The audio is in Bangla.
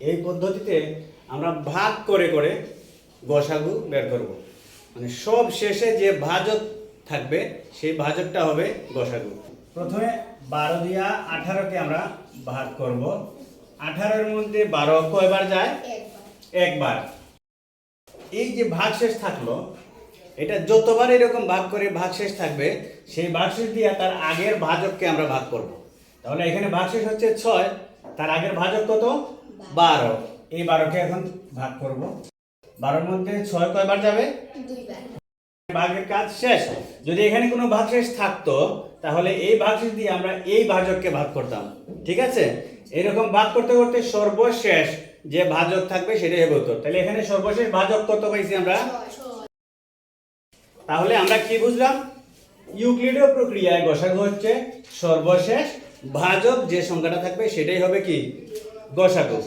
এই পদ্ধতিতে আমরা ভাগ করে করে গসাগু বের করব। মানে সব শেষে যে ভাজক থাকবে, সেই ভাজকটা হবে গসাগু। প্রথমে বারো দিয়া আঠারোকে আমরা ভাগ করব। আঠারোর মধ্যে বারো কয়বার যায়? একবার। এই যে ভাগশেষ থাকল, এটা যতবার এরকম ভাগ করে ভাগশেষ থাকবে, সেই ভাগশেষ দিয়ে তার আগের ভাজককে আমরা ভাগ করব। তাহলে এখানে ভাগশেষ হচ্ছে ছয়, তার আগের ভাজক কত? বারো। এই বারোকে এখন ভাগ করব। বারোর মধ্যে ছয় কয়বার যাবে? ভাগের কাজ শেষ। যদি এখানে কোনো ভাগশেষ থাকতো তাহলে এই ভাগশেষ দিয়ে আমরা এই ভাজককে ভাগ করতাম। ঠিক আছে? এরকম ভাগ করতে করতে সর্বশেষ যে ভাজক থাকবে সেটাই হবে উত্তর। তাহলে এখানে সর্বশেষ ভাজক কত পাইছি আমরা? তাহলে আমরা কি বুঝলাম? ইউক্লিডীয় প্রক্রিয়ায় গসাগু হচ্ছে সর্বশেষ ভাজক যে সংখ্যাটা থাকবে সেটাই হবে কি? গসাগু